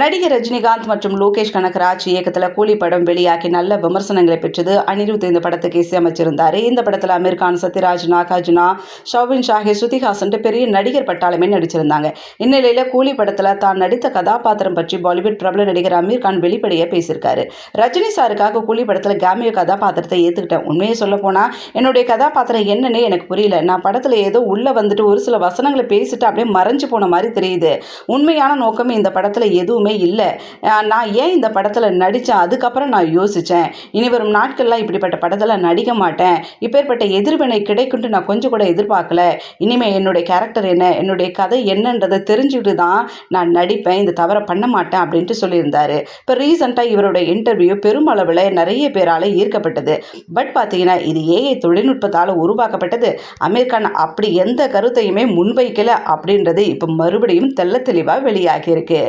நடிகர் ரஜினிகாந்த் மற்றும் லோகேஷ் கனகராஜ் இயக்கத்தில் கூலி படம் வெளியாகி நல்ல விமர்சனங்களை பெற்றது. அனிருத் இந்த படத்துக்கு இசையமைச்சிருந்தார் இந்த படத்தில் அமீர் கான் சத்யராஜ் நாகார்ஜுனா ஷௌபின் ஷாஹி ஸ்ருதிஹாசன் பெரிய நடிகர் பட்டாளமே நடிச்சிருந்தாங்க. இந்நிலையில் கூலி படத்தில் தான் நடித்த கதாபாத்திரம் பற்றி பாலிவுட் பிரபல நடிகர் அமீர் கான் வெளிப்படையாக பேசியிருக்காரு. ரஜினி சாருக்காக கூலி படத்தில் கேமியோ கதாபாத்திரத்தை ஏற்றுக்கிட்டேன் உண்மையை சொல்ல போனால் என்னுடைய கதாபாத்திரம் என்னன்னே எனக்கு புரியல. நான் படத்தில் ஏதோ உள்ளே வந்துட்டு ஒரு சில வசனங்களை பேசிட்டு அப்படியே மறைஞ்சு போன மாதிரி தெரியுது. உண்மையான நோக்கம் இந்த படத்தில் எதுவும் இல்லை. நான் ஏன் இந்த படத்தில் நடித்தேன் அதுக்கப்புறம் நான் யோசித்தேன் இனி வரும் நாட்கள்லாம் இப்படிப்பட்ட படத்தில் நடிக்க மாட்டேன். இப்பேற்பட்ட எதிர்வினை கிடைக்குன்ட்டு நான் கொஞ்சம் கூட எதிர்பார்க்கல. இனிமேல் என்னுடைய கேரக்டர் என்ன? என்னுடைய கதை என்னன்றதை தெரிஞ்சுக்கிட்டு தான் நான் நடிப்பேன். இந்த தவறை பண்ண மாட்டேன் அப்படின்ட்டு சொல்லியிருந்தார். இப்போ ரீசெண்டாக இவரோட இன்டர்வியூ பெருமளவில் நிறைய பேரால் ஈர்க்கப்பட்டது. பட் பார்த்தீங்கன்னா இது ஏஐ தொழில்நுட்பத்தால் உருவாக்கப்பட்டது. அமீர் கான் அப்படி எந்த கருத்தையுமே முன்வைக்கல அப்படின்றது இப்போ மறுபடியும் தெள்ள தெளிவாக வெளியாகியிருக்கு.